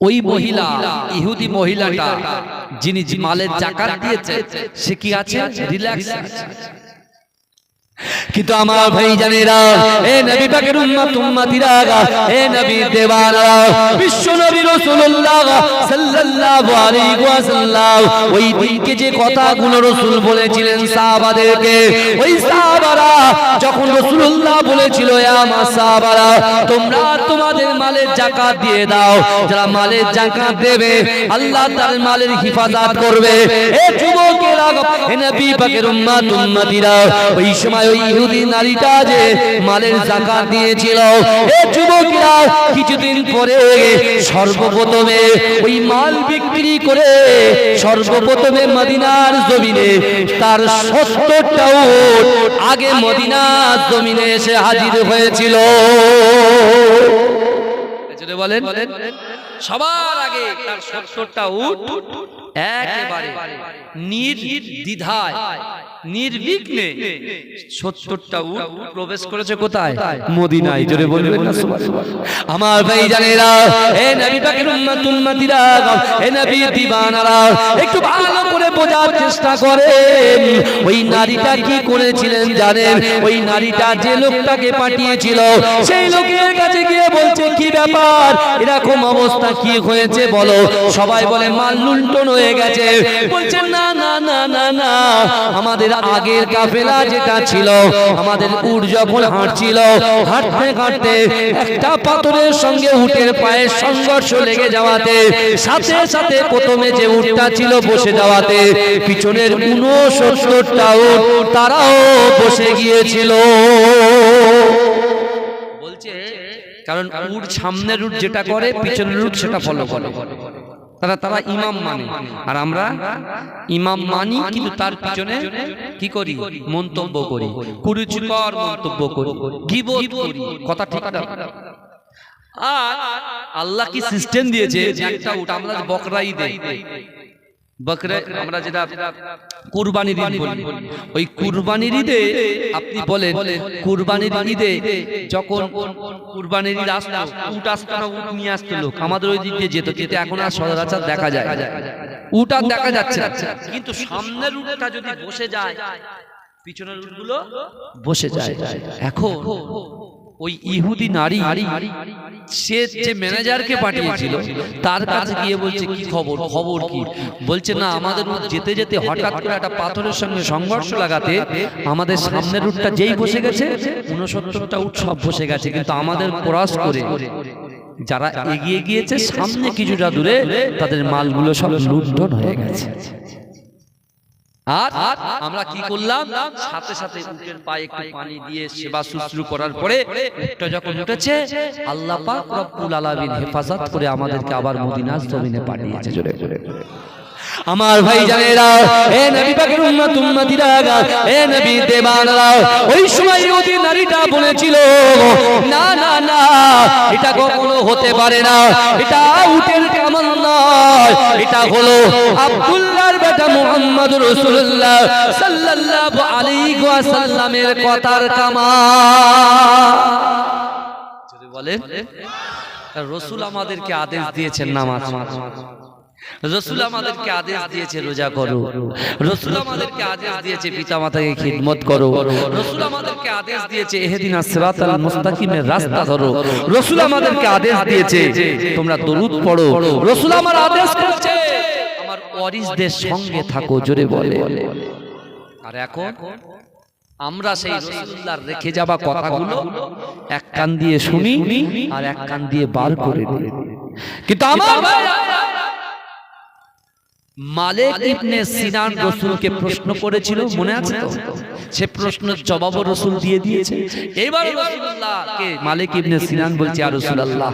ওই মহিলা ইহুদি মহিলাটা যিনি মালের জাকাত দিয়েছে সে কি আছে? রিল্যাক্স কিন্তু আমার ভাই জানেরা এ নবী পাকের উম্মত উম্মতিরা এ নবী দেওয়ানা বিশ্ব নবী রাসূলুল্লাহ সাল্লাল্লাহু আলাইহি ওয়াসাল্লাম, ওই দিনকে যে কথাগুলো রাসূল বলেছিলেন সাহাবাদেরকে, ওই সাহাবারা যখন রাসূলুল্লাহ বলেছিল ইয়া মা সাহাবারা, তোমরা তোমাদের মালের যাকাত দিয়ে দাও। যারা মালের যাকাত দেবে, আল্লাহ তার মালের হিফাজত করবে। এ যুবকেরা এ নবী পাকের উম্মত উম্মতিরা, ওই সময় ইহুদি নারীটা যে মালের জাকাত দিয়েছিল যুবকরা কিছুদিন পরে সর্বপ্রথমে ওই মাল বিক্রি করে সর্বপ্রথমে মদিনার জমিনে, তার আগে মদিনার জমিনে এসে হাজির হয়েছিল। বলেন। সবার আগে তার সত্তরটা উট একেবারে নির্বিঘ্নে সত্তরটা উট প্রবেশ করেছে কোথায়? মদিনায়। জোরে আমার ভাই জানেরা হে নবী পাকের উম্মত, উম্মতিরা হে নবী দিবানারা, একটু ভালো করে বোঝার চেষ্টা করেন। ওই নারীটা কি করেছিলেন জানেন? ওই নারীটা যে লোকটাকে পাঠিয়েছিল, সেই লোকের কাছে গিয়ে বলছে, কি ব্যাপার? এরকম অবস্থা কি হয়েছে বলো? সবাই বলে, মাল লুণ্ঠন হয়ে গেছে। বলছে না না না না না। আমাদের আগের কাফেলা যেটা ছিল, আমাদের উট যখন হাঁটছিল, হাঁটতে হাঁটতে একটা পাথরের সঙ্গে উটের সংঘর্ষ লেগে যাওয়াতে, সাথে সাথে প্রথমে যে উটটা ছিল বসে যাওয়াতে, পিছনের উনসত্তরটা উট তারাও বসে গিয়েছিল। বলছে, কারণ উট সামনের রুট যেটা করে, পিছনের রুট সেটা ফলো করে। তারা তারা ইমাম মানে। আর আমরা ইমাম মানি কিন্তু তার পিছনে কি করি? মন্তব্য করি। কুরুচিকর মন্তব্য করি। গিবত করি। কথা ঠিক না। আর আল্লাহ কি সিস্টেম দিয়েছে? যে একটা ওটা আমরা বকরাই দেই। বকরে আমরা যেটা কুরবানির ঈদ বলি। ওই কুরবানির ঈদে আপনি বলেন কুরবানির ঈদে যখন কুরবানির ঈদ আসতো উট আসতো না উট নিয়ে আসতো লোক। আমাদের ওই দিক দিয়ে যেত যেতে এখন আর দেখা যায়। উট আর দেখা যাচ্ছে কিন্তু সামনের উটটা যদি বসে যায় পিছনের উটগুলো বসে যায়। এখন ওই ইহুদি নারী সে যে ম্যানেজারকে পাঠিয়েছিল তার কাছে গিয়ে বলছে কি খবর খবর কি? বলছে না আমাদের যেতে যেতে হঠাৎ করে একটা পাথরের সঙ্গে সংঘর্ষ লাগাতে আমাদের সামনের রুটটা যেই বসে গেছে উনসত্তরটা উট সব বসে গেছে। কিন্তু আমাদের ক্রস করে যারা এগিয়ে গিয়েছে সামনে কিছুটা দূরে তাদের মালগুলো সব লুণ্ঠন হয়ে গেছে। আর আমরা কি করলাম? সাথে সাথে উটের পায়ে একটু পানি দিয়ে সেবা শুশ্রূ করার পরে উটটা যখন উঠেছে, আল্লাহ পাক রব্বুল আলামিন হেফাজত করে আমাদেরকে আবার মদিনার জমিনে পাঠিয়েছে জোরে জোরে। আমার ভাই জানেরা নবী পাকের উম্মত উম্মতিরা নবী দেবানরা, ওই সময় নারীটা বলেছিল, না না না, এটা কখনো হতে পারে না, এটা উটের কামল নয়, এটা হলো আব্দুল্লাহর বেটা মুহাম্মদ রাসূলুল্লাহ সাল্লাল্লাহু আলাইহি ওয়াসাল্লামের কথার কামা। বলেন রসুল আমাদেরকে আদেশ দিয়েছেন নামাজ। রসুল আমাদেরকে আদেশ দিয়েছে রোজা করো। রসুল আমাদেরকে আদেশ দিয়েছে পিতা মাতাকে খিদমত করো। রসুল আমাদেরকে আদেশ দিয়েছে এহেদিন সিরাতাল মুস্তাকিমের রাস্তা ধরো। রসুল আমাদেরকে আদেশ দিয়েছে তোমরা দরুদ পড়ো। রসুল আমার আদেশ করছে। আমার ওয়ারিসদের সঙ্গে থাকো জোরে বলে। আর এখন আমরা সেই রসুল্লাহর রেখে যাওয়া কথাগুলো এক কান দিয়ে শুনি আর এক কান দিয়ে বার করে দিই। কিন্তু আমার মালিক ইবনে সিনান রসুলকে প্রশ্ন করেছিল মনে আছে তো? সে প্রশ্নের জবাব রসুল দিয়ে দিয়েছে। এবার রসুল্লাহকে মালিক ইবনে সিনান বলছে আর রসুল্লাহ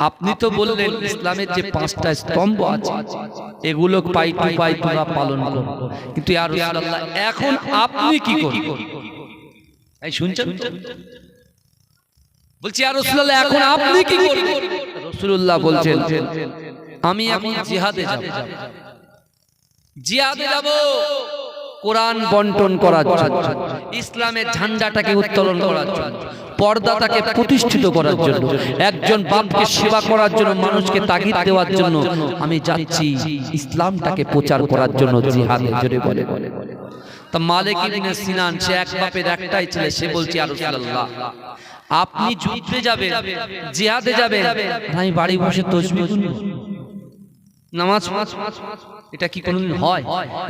আপনি তো বললেন ইসলামের যে পাঁচটা স্তম্ভ আছে এগুলো পাই টু পাই তোমরা পালন করো। কিন্তু এখন আপনি কি করবেন? এই শুনছেন? বলছি আর রাসূলুল্লাহ এখন আপনি কি করবেন? রাসূলুল্লাহ বলছেন আমি এখন জিহাদে যাব। জিহাদে যাব। কোরআন বন্টন করার জন্য ইসলামের ঝান্ডাটাকে উত্তোলন করার জন্য। পর্দাটাকে প্রতিষ্ঠিত করার জন্য একজন বাপকে সেবা করার জন্য মানুষকে তাগিদ দেওয়ার জন্য আমি যাচ্ছি ইসলামটাকে প্রচার করার জন্য জিহাদে জোরে বলে। তা মালিক ইবনে সিনান সে এক বাপের একটাই ছেলে সে বলছে আর রাসূলুল্লাহ আপনি যুদ্ধে যাবেন জিহাদে যাবেন আমি বাড়ি বসে তসবিহ নামাজ এটা কি কোনদিন হয়?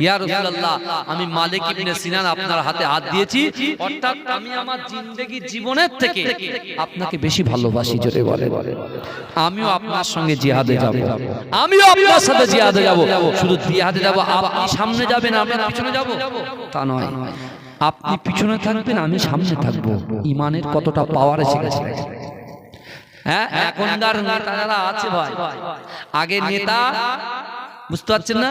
ইয়া রাসূলুল্লাহ, আমি মালিক ইবনে সিনান আপনার হাতে হাত দিয়েছি। অর্থাৎ আমি আমার জিন্দেগি জীবনের থেকে আপনাকে বেশি ভালোবাসি জোরে বলে। আমিও আপনার সঙ্গে জিহাদে যাব। আমিও আপনার সাথে জিহাদে যাব। শুধু জিহাদে যাব, আপনি সামনে যাবেন আমি পিছনে যাব। তা নয়। আপনি পিছনে থাকবেন, আমি সামনে থাকব। ইমানের কতটা পাওয়ার এসে গেছে হ্যাঁ এখনকার নেতা যারা আছে ভাই। আগে নেতা বুঝতে পারছেন না?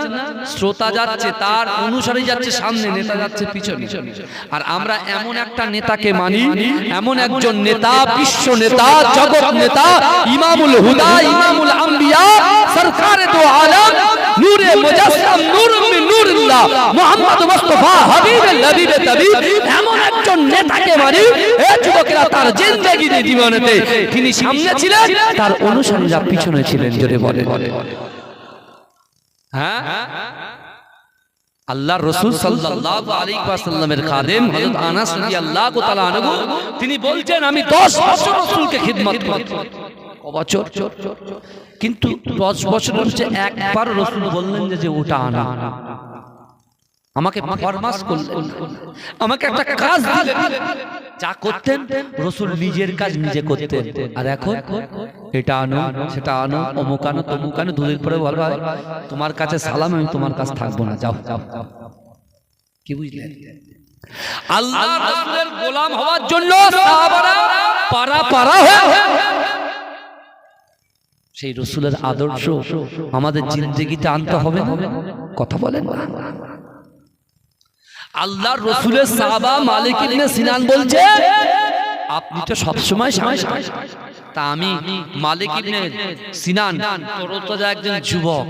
শ্রোতা যাচ্ছে তার অনুসারী যাচ্ছে সামনে নেতা যাচ্ছে পিছনে। আর আমরা এমন একটা নেতাকে মানি এমন একজন নেতা বিশ্ব নেতা জগৎ নেতা ইমামুল হুদা ইমামুল আম্বিয়া সরকারে দো আলম নূরে মুজাসসাম নূর মিন নূরিল্লাহ মুহাম্মদ মুস্তাফা হাবিবে লবিবে তাবিব এমন একজন নেতাকে মানি এ যুবকেরা তার জিন্দেগিতে জীবনেতে তিনি সামনে ছিলেন তার অনুসারীরা পিছনে ছিলেন জোরে বলে হ্যাঁ? আল্লাহ রসুল সাল্লাল্লাহু আলাইহি খাদেম আনাস রাদিয়াল্লাহু তিনি বলছেন, আমি 10 বছর রাসূলকে খিদমত বছর? কিন্তু 10 বছরের মধ্যে একবার রসুল বললেন যে ওটা আনা। আমাকে ফরমাস করলেন। আমাকে একটা কাজ দিলেন। যা করতেন রসুল নিজের কাজ নিজে করতেন। আর এখন? এটা আনো সেটা আনো অমুক আনো তমুক আনো দুদিন পরে বল ভাই তোমার কাছে সালাম আমি তোমার কাছে থাকব না। যাও। যাও যাও। কি বুঝলেন? আল্লাহ রাসূলের গোলাম হওয়ার জন্য সাহাবারা পারা পারা হয়ে সেই রসুলের আদর্শ আমাদের জিন্দগিতে আনতে হবে কথা বলেন না। আল্লাহর রসুলের সাহাবা মালিক ইবনে সিনান বলছে আপনি তো সব সময় তা আমি মালিক ইবনে সিনান তরতাজা একজন যুবক।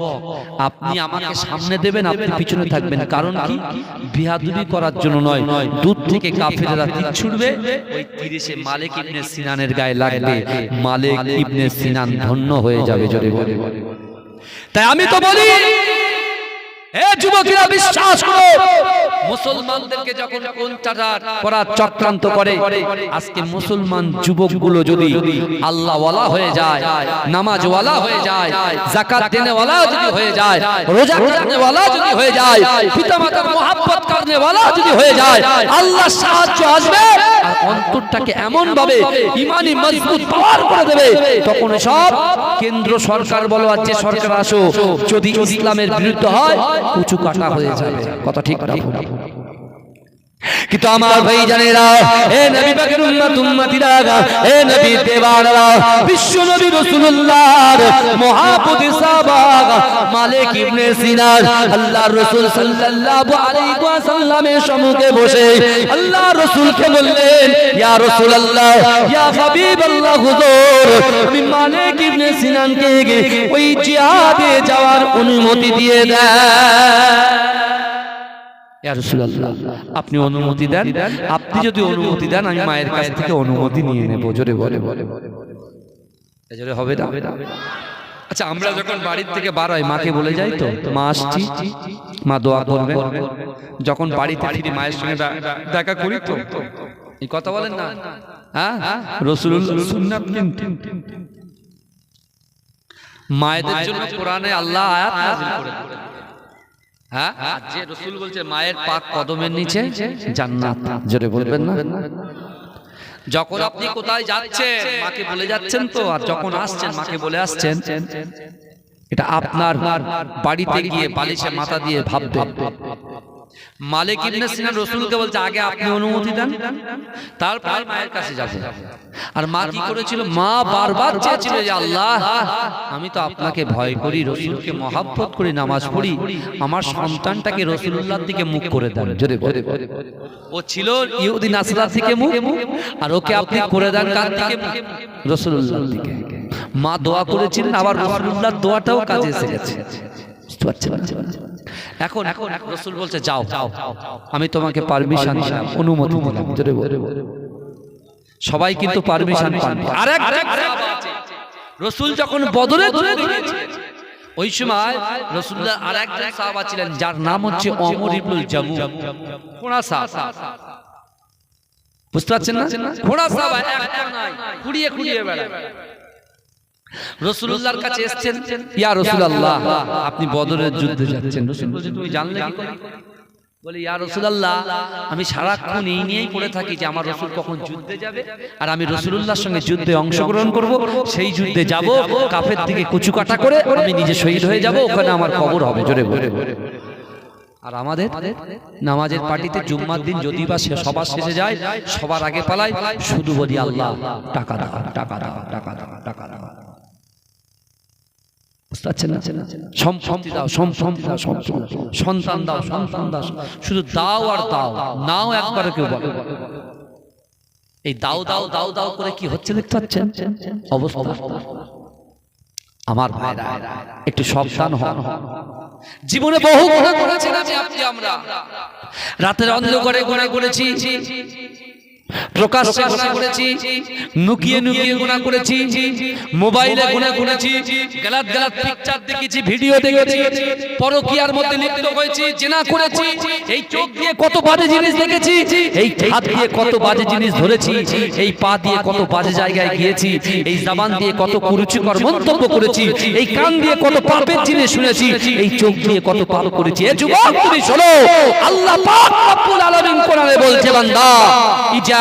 আপনি আমাকে সামনে দেবেন আপনি পিছনে থাকবেন। কারণ কি? বিহাদুবি করার জন্য নয়। দূর থেকে কাফিরেরা তীর ছুড়বে ওই তীরে সে মালিক ইবনে সিনানের গায়ে লাগবে। মালিক ইবনে সিনান ধন্য হয়ে যাবে জোরে বলে। তাই আমি তো বলি এ যুবকেরা বিশ্বাস করো মুসলমানদেরকে যখন কোনটার করার চক্রান্ত করে, আজকে মুসলমান যুবকগুলো যদি আল্লাহ ওয়ালা হয়ে যায় নামাজ ওয়ালা হয়ে যায়, যাকাত দেনে ওয়ালা যদি হয়ে যায়, রোজা করনে ওয়ালা যদি হয়ে যায়, পিতামাতার মোহাব্বত করনে ওয়ালা যদি হয়ে যায় আল্লাহ সাহায্য আসবে আর অন্তরটাকে এমন ভাবে ইমানি মজবুত পাওয়ার করে দেবে, তখন সব কেন্দ্র সরকার বলো, আর যে সরকার আসো যদি ইসলামের বিরুদ্ধে হয়, উঁচু কাটা হয়ে যাবে কথা ঠিক না? কিন্তু আমার ভাই জানেরা নবী পাকের উম্মত উম্মতিরা নবী দেওয়ানরা বিশ্ব নবী রাসূলুল্লাহর মহাপতি সাহাবা মালিক ইবনে সিনান আল্লাহর রাসূল সাল্লাল্লাহু আলাইহি ওয়াসাল্লামের সম্মুখে বসে আল্লাহর রাসূলকে বললেন ইয়া রাসূলুল্লাহ ইয়া হাবিবাল্লাহ হুজুর আমি মালিক ইবনে সিনানকে ওই জিহাদে যাওয়ার অনুমতি দিয়ে রাসূলুল্লাহ, আপনি অনুমতি দেন। আপনি যদি অনুমতি দেন, আমি মায়ের কাছ থেকে অনুমতি নিয়ে নেব। জোরে বলে বলে হবে না? আচ্ছা আমরা যখন বাড়ির থেকে হয়, মাকে বলে যাই তো, মা আসছি, মা দোয়া করবে। যখন বাড়িতে ফিরি, মায়ের সঙ্গে দেখা করি তো। এই কথা বলেন না। হ্যাঁ? রসুল্লাহ সুন্নাত কিন্তু। মায়েদের জন্য কোরআনে আল্লাহ আয়াত নাযিল হ্যাঁ? যে রসুল বলছে মায়ের পাক কদমের নিচে জান্নাত। জোরে বলবেন না? যখন আপনি কোথায় যাচ্ছেন মাকে বলে যাচ্ছেন তো আর যখন আসছেন মাকে বলে আসছেন এটা আপনার বাড়িতে গিয়ে বালিশে মাথা দিয়ে ভাববেন মালিক ইবনে সিনান রসুলকে বলছে আগে আপনি অনুমতি দেন। তারপর মায়ের কাছে যাবে। আর মা কি করেছিল? মা বারবার চেয়েছিল যে আল্লাহ আমি তো আপনাকে ভয় করি রসুলকে মহাব্বত করি নামাজ পড়ি। আমার সন্তানটাকে রসুল্লাহর দিকে মুখ করে দেন। জোরে বলে ও ছিল ইহুদি নাসরার দিকে মুখ। আর ওকে আপনি করে দেন কার দিকে রসুল্লাহর দিকে? মা দোয়া করেছিলেন আবার রসুল্লাহর দোয়াটাও কাজে এসে গেছে। বুঝতে পারছেন? এখন এখন রসুল বলছে যাও যাও আমি তোমাকে পারমিশন অনুমতি দিলাম। সবাই কিন্তু পারমিশন পান। আর এক রসুল যখন যুদ্ধ ওই সময় রসুল্লাহ আর একজন সাহাবা ছিলেন যার নাম হচ্ছে অমর ইবনুল জামু কোনা সাহাবা। বুঝতে পারছেন না? ঘোড়া সাহাবা একটা নাই। কুড়িয়ে কুড়িয়ে বেড়ায়। রসুল্লাহর কাছে এসেছেন ইয়া রসুলাল্লাহ আপনি বদরের যুদ্ধে যাচ্ছেন। রসুল তুমি জানলে কি করে? বলে ইয়া রসুলাল্লাহ আমি সারাক্ষণ এই নিয়েই পড়ে থাকি যে আমার রসুল কখন যুদ্ধে যাবে আর আমি রসুলুল্লাহর সঙ্গে যুদ্ধে অংশগ্রহণ করব সেই যুদ্ধে যাব কাফের কাটা করে আমি নিজে শহীদ হয়ে যাব ওখানে আমার কবর হবে জোরে বলে। আর আমাদের নামাজের পার্টিতে জুম্মার দিন যদি বা সবার শেষে যায় সবার আগে পালায় শুধু বলি আল্লাহ টাকা টাকা দাও টাকা দাও টাকা দাও। বুঝতে পারছেন না? সম্পত্তি দাও সম্পত্তি দাও সন্তান দাও সন্তান দাও। শুধু দাও আর দাও নাও একবার কেউ বলে। এই দাও দাও দাও দাও করে কি হচ্ছে দেখতে পাচ্ছেন? অবস্থা। আমার ভাইরা একটু সাবধান হন জীবনে বহু করেছেন আমি আপনি আমরা। রাতের অন্ধকারে গুণা করেছি। প্রকাশ্যে গুণা করেছি নুকিয়ে নুকিয়ে গুণা করেছি মোবাইলে গুণা করেছি গালাত গালাত পিকচার দেখেছি ভিডিও দেখেছি পরকিয়ার মধ্যে লিপ্ত হয়েছি জেনা করেছি এই চোখ দিয়ে কত বাজে জিনিস দেখেছি এই হাত দিয়ে কত বাজে জিনিস ধরেছি এই পা দিয়ে কত বাজে জায়গায় গিয়েছি এই জবান দিয়ে কত কুরুচিকর মন্তব্য করেছি এই কান দিয়ে কত পাপের জিনিস শুনেছি এই চোখ দিয়ে কত পাপ করেছি এ যুবক তুমি শোনো আল্লাহ পাক রব্বুল আলামিন কোরআনে বলছে বান্দা ইজা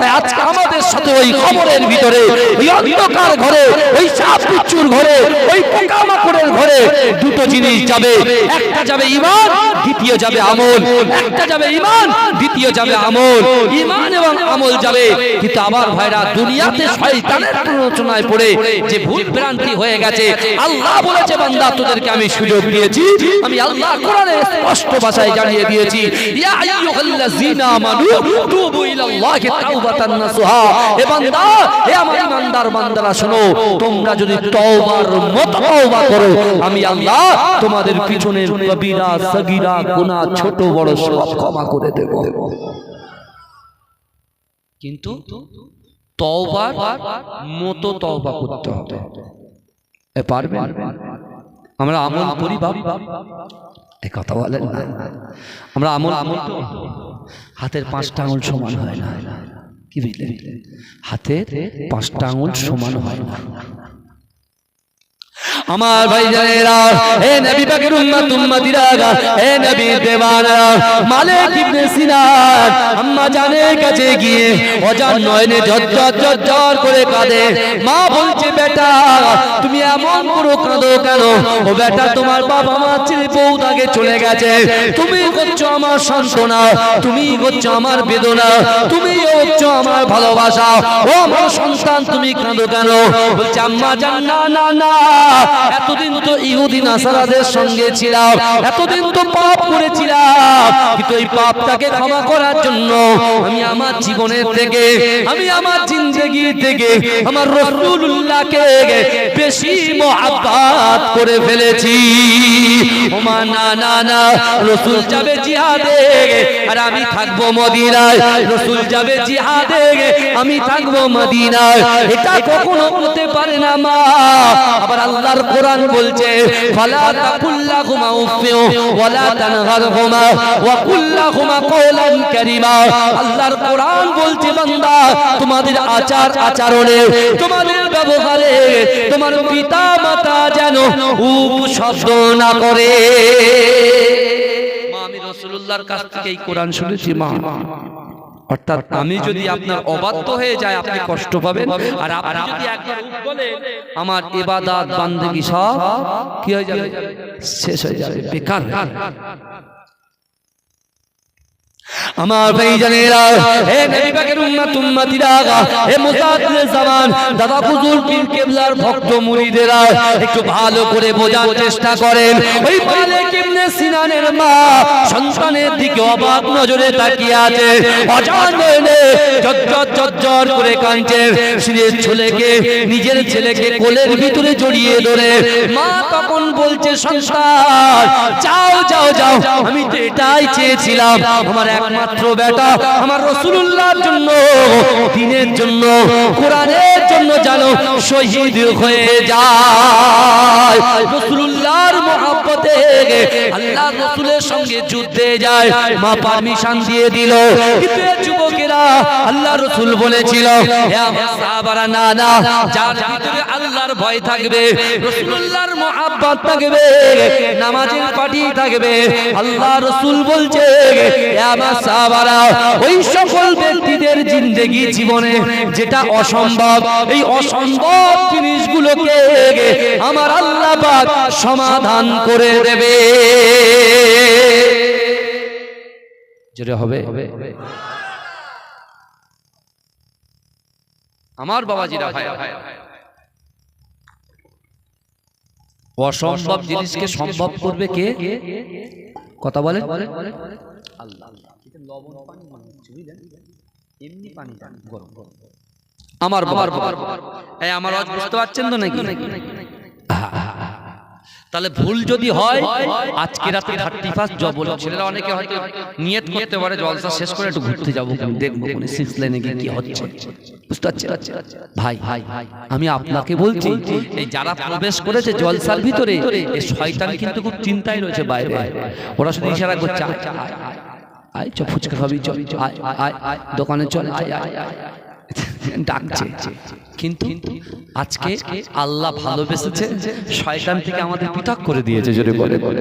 তাই আজকে দুটো জিনিস যাবে। একটা যাবে ইমান দ্বিতীয় যাবে আমল। একটা যাবে ইমান দ্বিতীয় যাবে আমল। ইমান এবং আমল যাবে। কিন্তু আবার ভাইরা দুনিয়াতে প্ররোচনায় পড়ে যে ভুল ভ্রান্তি হয়ে গেছে। আল্লাহ বলেছে, বান্দা, তোদেরকে আমি সুযোগ দিয়েছি। আমি আল্লাহ কোরআনে স্পষ্ট ভাষায় জানিয়ে দিয়েছি, ইয়া আমানু, তুবু ইলাল্লাহি তাওবাতান নাসুহা এ বান্দা হে আমার ইমানদার বান্দারা শোনো তোমরা যদি তওবার মত তওবা করো আমি আল্লাহ তোমাদের পিছনের কবিরা সগীরা গুনাহ ছোট বড় সব ক্ষমা করে দেব। কিন্তু তওবার মতো তওবা করতে হবে। এ আমরা আমল করি বাবা এই কথা বলেন না। আমরা আমল হাতের পাঁচটা আঙুল সমান হয় না। কি বুঝলে হাতের পাঁচটা আঙুল সমান হয় না। আমার ভাই জানেরা, হে নবী পাকের উম্মত, উম্মতিরা হে নবী দেওয়ানা, মালিক ইবনে সিনান, আম্মা জানের কাছে গিয়ে অজান নয়নে ঝরঝর ঝরঝর করে কাঁদে। মা বলছে, বেটা, তুমি এমন পুরো কাঁদো কেন? ও বেটা, তোমার বাবা মা ছেড়ে বউ আগে চলে গেছে। তুমি করছ আমার সান্ত্বনা, তুমি করছ আমার বেদনা, তুমি হচ্ছ আমার ভালোবাসা। ও আমার সন্তান, তুমি কাঁদো কেন? বলছে, আম্মা জান, না না না এতদিন তো ইহুদি নাসারাদের সঙ্গে ছিলাম, এতদিন তো পাপ করেছিলাম, কিন্তু এই পাপটাকে ক্ষমা করার জন্য আমি আমার জীবনের থেকে, আমি আমার জিন্দগি থেকে আমার রসুল্লাহকে বেশি মহাব্বাত করে ফেলেছি। ওমা, না না না, রসুল যাবে জিহাদে, আর আমি থাকব মদিনায়, রসুল যাবে জিহাদে, আমি থাকব মদিনায়। এটা কখনো হতে পারে না, মা। আবার আল্লাহর কোরআন বলছে, ফালা তাকুল্লাহুমা ওয়ালা তানহারহুমা, ওয়া কুল্লাহুমা কওলান কারীমা। আল্লাহর কোরআন বলছে, বান্দা, তোমাদের আচার আচরণে, তোমাদের ব্যবহারে, তোমার পিতা মাতা যেন উপ শব্দ না করে। মা আমি রাসূলুল্লাহর কাছ থেকে এই কোরআন শুনেছি, মা। অর্থাৎ আমি যদি আপনার অবাধ্য হয়ে যায় আপনি কষ্ট পাবেন। আর আপনি যদি বলেন আমার ইবাদত বান্দেগী সব কি হয়ে যাবে? শেষ হয়ে যাবে। বেকার। আমার ভাইজানেরা হে নবী পাকের উম্মত, উম্মতিরা, হে মুসাদ্দিদ জামান, দাদা হুজুর পীর কেবলার ভক্ত মুরিদেরা একটু ভালো করে বোঝার চেষ্টা করেন। ওই মালিক ইবনে সিনানের মা, সন্তানের দিকে অবাক নজরে তাকিয়ে আছে। অজান জজ্জর জজ্জর করে কাঁদছে। সিনের ছেলেকে, নিজের ছেলেকে কোলের ভিতরে জড়িয়ে ধরে, মা তখন বলছে, সন্তান, যাও যাও যাও, আমি তো এটাই চেয়েছিলাম। আমার একমাত্র বেটা আমার রসুল্লাহর জন্য, দিনের জন্য, কোরআনের জন্য জানো শহীদ হয়ে যায়। রসুল্লাহর মহাব্বতে আল্লাহ রসুলের সঙ্গে যুদ্ধে যায়, মা পারমিশন দিয়ে দিল। যুবকেরা আল্লাহ রসুল বলেছিল আল্লাহর ভয় থাকবে রসুল্লাহর মহাব্বত থাকবে, নামাজের পাটি থাকবে, আল্লাহ রসুল বলছে আমার সাহাবারা ওই সকল ব্যক্তিদের জিন্দেগি জীবনে যেটা অসম্ভব এই অসম্ভব জিনিসগুলোকে আমার আল্লাহ পাক সমাধান করে দেবে। যেটা হবে? আমার বাবাজিরা ভাই অসম্ভব জিনিসকে সম্ভব করবে কে? কথা বলে? আমার বাবার এই আমার আওয়াজ বুঝতে পারছেন তো নাকি? তাহলে ভুল যদি হয় আজকে রাতে থার্টি ফার্স্ট জবল। ছেলেরা অনেকে হয়তো নিয়ত করতে পারে জলসা শেষ করে একটু ঘুরতে যাব দেখব সিক্স লাইনে গিয়ে কি হচ্ছে। বুঝতে পারছেন? ভাই ভাই আমি আপনাকে বলছি এই যারা প্রবেশ করেছে জলসার ভিতরে এই শয়তান কিন্তু খুব চিন্তায় রয়েছে বাইরে। ওরা শুধু ইশারা করছে আয়, চ ফুচকা খাবি দোকানে চল ডাকছে। কিন্তু আজকে আল্লাহ ভালোবেসেছে শয়তান থেকে আমাদের পৃথক করে দিয়েছে জোরে বলে। বলে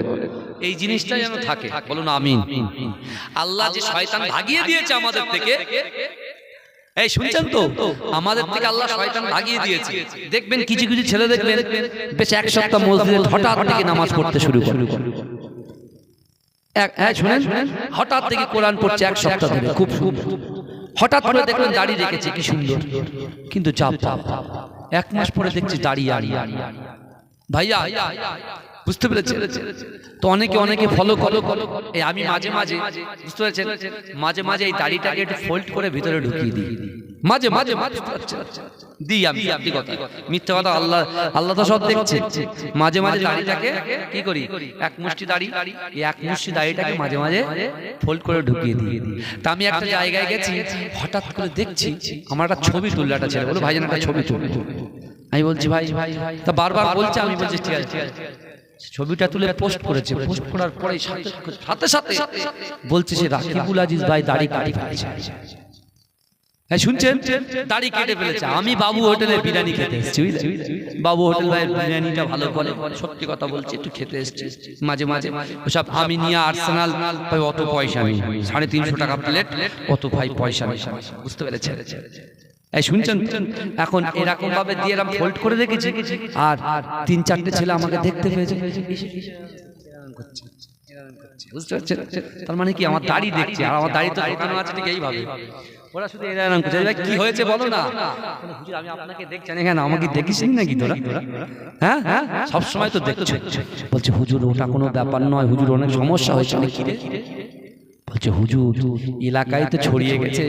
এই জিনিসটা যেন থাকে। বলুন আল্লাহ যে শয়তান ভাগিয়ে দিয়েছে আমাদের থেকে এই শুনছেন তো? আমাদের থেকে আল্লাহ শয়তান ভাগিয়ে দিয়েছে। দেখবেন কিছু কিছু ছেলে দেখবেন বেশ এক সপ্তাহ মসজিদে হঠাৎ থেকে নামাজ পড়তে শুরু করে। শুনেন হঠাৎ থেকে কোরআন পড়ছে এক সপ্তাহ ধরে। খুব হঠাৎ করে দেখলেন দাঁড়িয়ে রেখেছে কি সুন্দর। কিন্তু চাপ এক মাস পরে দেখছি দাঁড়িয়ে ভাইয়া বুঝতে পেরেছেন? তো অনেকে অনেকে ফলো করো। এই আমি মাঝে মাঝে বুঝতে পেরেছেন? মাঝে মাঝে এই দাড়িটাকে একটু ফোল্ড করে ভিতরে ঢুকিয়ে দিই। মাঝে মাঝে মাঝে দিই আমি আপনি কথা। মিথ্যা কথা আল্লাহ আল্লাহ তো সব দেখছে। মাঝে মাঝে দাড়িটাকে কি করি? এক মুষ্টি দাড়ি। এই এক মুষ্টি দাড়িটাকে মাঝে মাঝে ফোল্ড করে ঢুকিয়ে দিই। তা আমি একটা জায়গায় গেছি হঠাৎ করে দেখছি আমার একটা ছবি তুললে একটা ছেলে বলো ভাইজান একটা ছবি তুলবে আমি বলছি ভাই ভাই। তা বারবার বলছে আমি বলছি ঠিক আছে ঠিক আছে ছবিটা তুলে পোস্ট করেছে পোস্ট করার পরে সাথে সাথে সাথে বলছে সে রাকিবুল আজিজ ভাই দাড়ি কাটি ফেলেছে হ্যাঁ শুনছেন দাড়ি কেটে ফেলেছে আমি বাবু হোটেলে বিরিয়ানি খেতে এসেছি বুঝলে? বাবু হোটেল ভাই বিরিয়ানিটা ভালো করে সত্যি কথা বলছি একটু খেতে এসেছি মাঝে মাঝে ওসব আমি নিয়ে আর্সেনাল অত পয়সা নেই সাড়ে তিনশো টাকা প্লেট অত ভাই পয়সা নেই বুঝতে পেরেছে এই শুনছেন এখন এরকম ভাবে দিয়ে এরকম ফোল্ড করে রেখেছি। আর তিন চারটে ছেলে আমাকে দেখতে পেয়েছে। বুঝতে পারছেন? তার মানে কি আমার দাড়ি দেখছে আর আমার দাড়ি তো আছে ঠিক এইভাবে। ওরা শুধু এরা এরকম করছে। কি হয়েছে বলো না? হুজুর আমি আপনাকে দেখছি। না কেন আমাকে দেখিস নাকি তোরা? হ্যাঁ? হ্যাঁ সব সময় তো দেখছ। বলছে হুজুর ওটা কোনো ব্যাপার নয়। হুজুর অনেক সমস্যা হয়েছে। অনেক কি রে? বলছে হুজুর এলাকায় তো ছড়িয়ে গেছে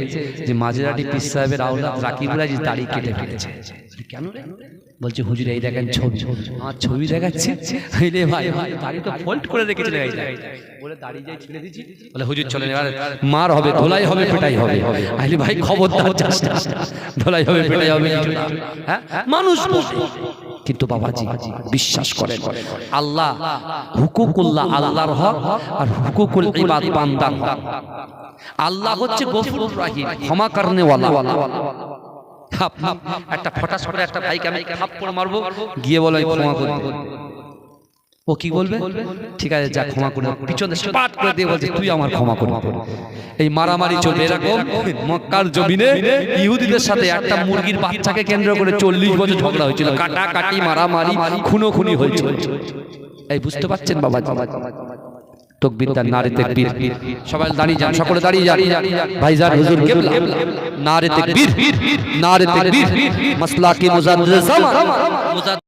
যে মাঝেরাটি পিস সাহেবের আওলাদ রাকিবুল আজিজ দাড়ি কেটে ফেলেছে। কেন রে? বলছে হুজুর এই দেখেন ছবি। আমার ছবি দেখাচ্ছে? রে ভাই ভাই দাড়ি তো ফোল্ড করে রেখেছিল এই বলে দাড়ি যাই ছেড়ে দিচ্ছি বলে হুজুর চলেন এবার মার হবে ধোলাই হবে পেটাই হবে। আইলে ভাই খবরদার যাস না। ধোলাই হবে পেটাই হবে হ্যাঁ? মানুষ। কিন্তু বাবাজি বিশ্বাস করেন। আল্লাহ হুকুকুল্লাহ আল্লাহর হক আর হুকুকুল ইবাদ বান্দার হক। আল্লাহ হচ্ছে গফুর রাহিম ক্ষমা করনে ওয়ালা একটা ফটাস করে একটা ভাইকে আমি থাপ্পড় মারবো গিয়ে বলো ক্ষমা করে দে। ও কি বলবে? ঠিক আছে যা ক্ষমা করে। পিছনে স্পাট করে দিয়ে বলছে তুই আমার ক্ষমা করে এই মারামারি চলবে এরকম মক্কার জমিনে ইহুদিদের সাথে একটা মুরগির বাচ্চাকে কেন্দ্র করে চল্লিশ বছর ঝগড়া হয়েছিল। কাটা কাটি মারামারি খুনো খুনি হয়েছিল। এই বুঝতে পারছেন বাবা তকবীর তার নারে তাকবীর। সবাই দাঁড়িয়ে যান সকলে দাঁড়িয়ে যান। ভাইজান হুজুর কিবলা। নারে তাকবীর নারে তাকবীর। মাসলা কি মুজাদ্দিদ জামান।